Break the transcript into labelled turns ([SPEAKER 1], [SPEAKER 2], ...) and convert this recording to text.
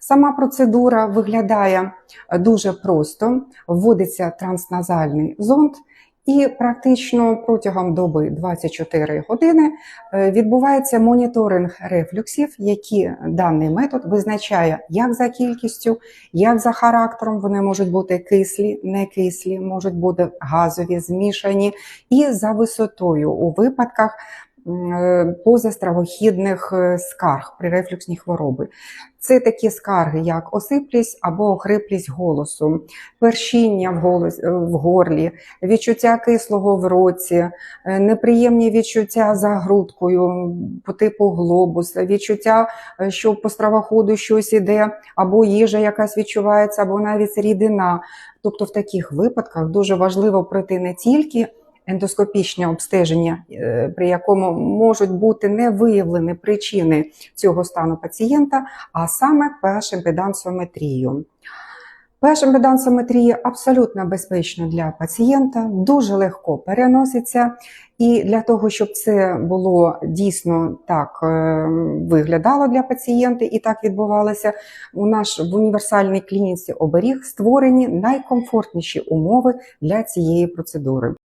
[SPEAKER 1] Сама процедура виглядає дуже просто. Вводиться трансназальний зонд, і практично протягом доби 24 години е, відбувається моніторинг рефлюксів, які даний метод визначає як за кількістю, як за характером. Вони можуть бути кислі, не кислі, можуть бути газові, змішані, і за висотою у випадках е, позастравохідних е, скарг при рефлюксній хворобі. Це такі скарги, як осиплість або охриплість голосу, першіння в, голос, е, в горлі, відчуття кислого в роті, е, неприємні відчуття за грудкою по типу глобуса, відчуття, е, що по стравоходу щось іде, або їжа якась відчувається, або навіть рідина. Тобто в таких випадках дуже важливо пройти не тільки ендоскопічне обстеження, е, при якому можуть бути не виявлені причини цього стану пацієнта, а саме пH-імпедансометрію. pH-імпедансометрія абсолютно безпечна для пацієнта, дуже легко переноситься. І для того, щоб це було дійсно так е, виглядало для пацієнта і так відбувалося, у нас в універсальній клініці оберіг створені найкомфортніші умови для цієї процедури.